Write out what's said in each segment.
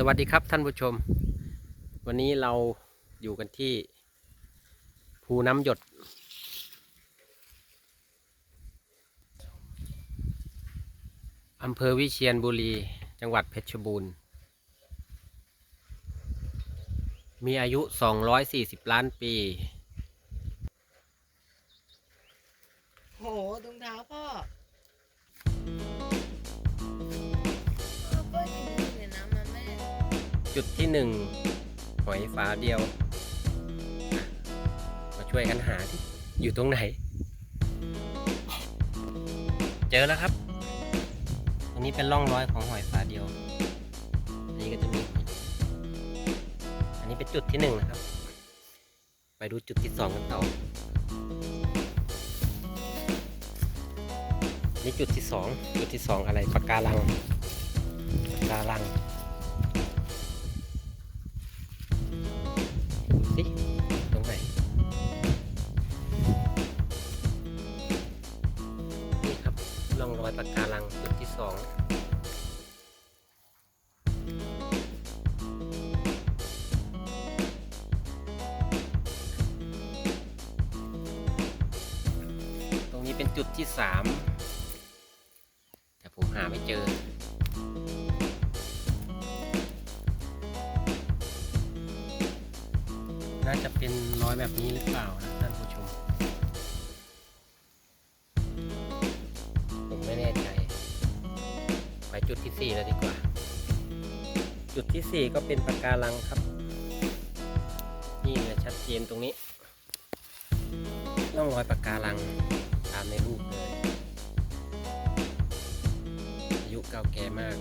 สวัสดีครับท่านผู้ชม วันนี้เราอยู่กันที่ ภูน้ำหยด อำเภอวิเชียรบุรี จังหวัดเพชรบูรณ์ มีอายุ 240 ล้านปี จุดที่หนึ่งหอยฝาเดียว มาช่วยกันหาที่อยู่ตรงไหน เจอแล้วครับตรงนี้เป็นร่องรอยของหอยฝาเดียว อันนี้ก็จะมี อันนี้เป็นจุดที่หนึ่งนะครับ ไปดูจุดที่สองกันต่อ นี่จุดที่สองจุดที่สองอะไรปะการังปะการัง สองตรงนี้เป็นจุดที่สามแต่ผมหาไม่เจอน่าจะเป็นรอยแบบนี้หรือเปล่านะท่านผู้ชม ที่สี่แล้วดีกว่า จุดที่สี่ก็เป็นปะการังครับ นี่เลยชัดเจนตรงนี้ร่องรอยปะการังตามในรูปเลยอายุเก่าแก่มาก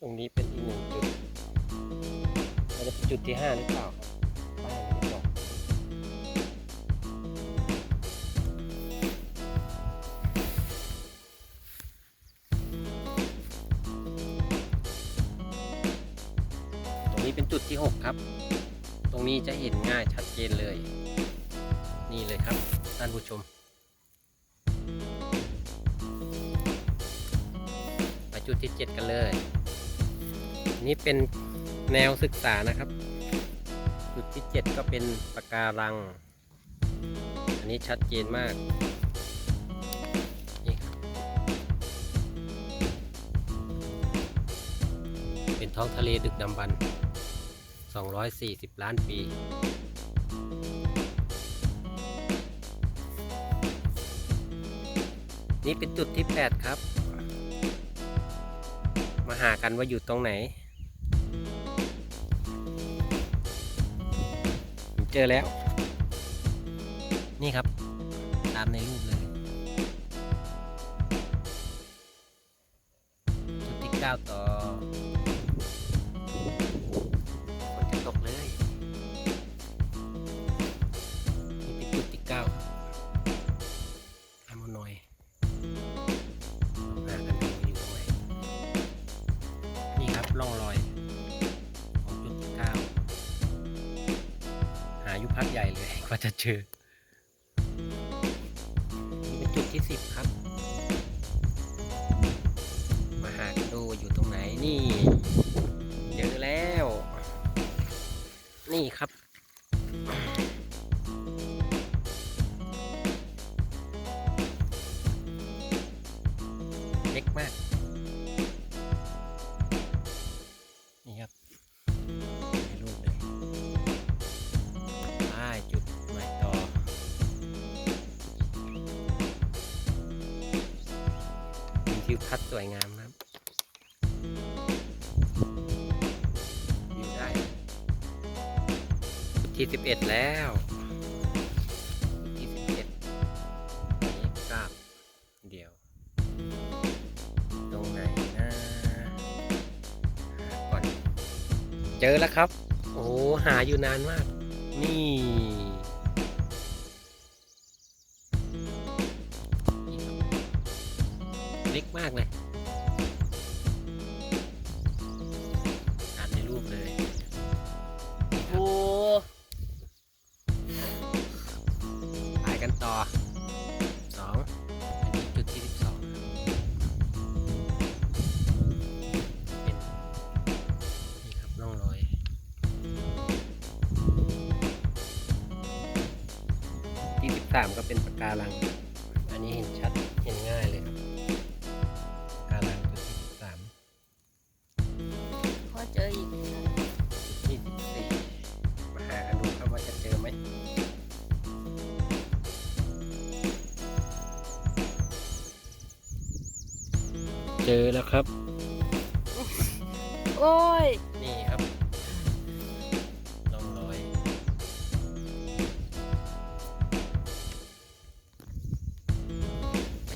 ตรงนี้เป็นอีกหนึ่งจุดอาจจะเป็นจุดที่ห้าหรือเปล่า เป็นจุดที่หกครับ ตรงนี้จะเห็นง่ายชัดเจนเลย นี่เลยครับท่านผู้ชม ไปจุดที่เจ็ดกันเลย นี่เป็นแนวศึกษานะครับ จุดที่ 7 ก็เป็นปะการัง อันนี้ชัดเจนมาก ท้องทะเลดึกดำบรรพ์240 ล้านปี นี่เป็นจุดที่ 8 ครับ มาหากันว่าอยู่ตรงไหน เจอแล้ว อยู่พักใหญ่เลยกว่าจะเจอนี่เป็นจุดที่สิบครับ มาหากูอยู่ตรงไหนนี่ เจอแล้ว นี่ครับ ทิวทัศน์สวยงามนะครับวิวได้จุดที่สิบเอ็ดแล้วจุดที่สิบเอ็ดนี้กราบเดี๋ยว ตรงไหนนะหาก่อน เจอแล้วครับ โอ้โหหาอยู่นานมาก นี่นี่ มากเลยตามในรูปเลยโอ้ไปกันต่อสองจุดที่สิบสองเป็นนี่ครับร่องรอยที่สิบสามก็เป็นปากกาลัง อันนี้เห็นชัด เห็นง่ายเลย เจอแล้วครับ โอ้ย นี่ครับร่องรอย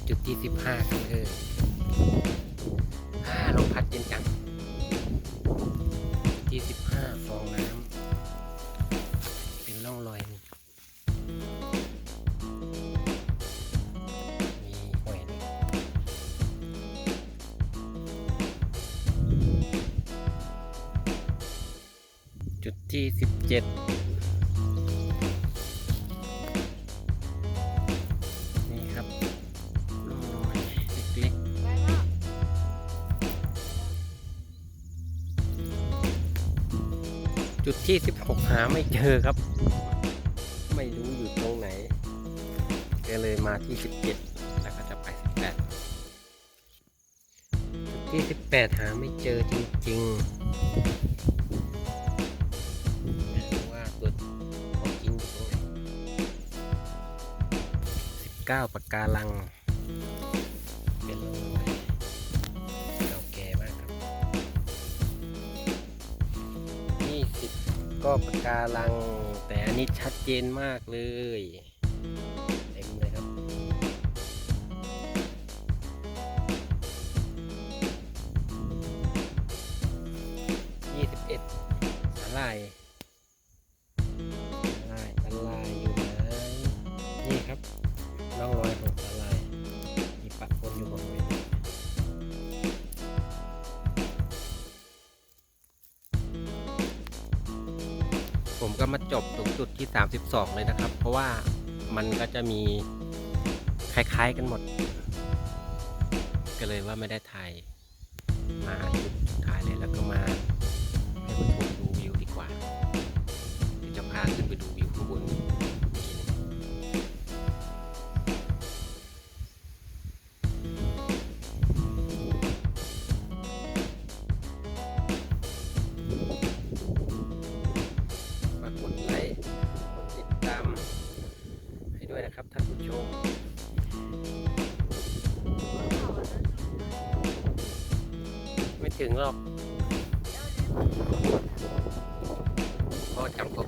จุดที่สิบห้ากันเลยอ่ ที่สิบเจ็ดนี่ครับร่อยเล็กๆไปมากจุดที่16หาไม่เจอครับ ไม่รู้อยู่ตรงไหน ก็เลยมาที่17แล้วก็จะไป18จุดที่18หาไม่เจอจริง ๆ 19ปากการัง เป็นร่องรอยเก่าแก่มากครับยี่สิบก็ปะกการัง แต่อันนี้ชัดเจนมากเลยเต็มเลยครับยี่สิบเอ็ดสาลาย มก็มาจบตรงจุดที่ 32 เลยนะครับ เพราะว่ามันก็จะมีคล้ายๆกันหมด ก็เลยว่าไม่ได้ถ่ายมาจุดสุดท้ายเลยแล้วก็มาให้ผู้ชม ไม่ถึงหรอกพอจำผม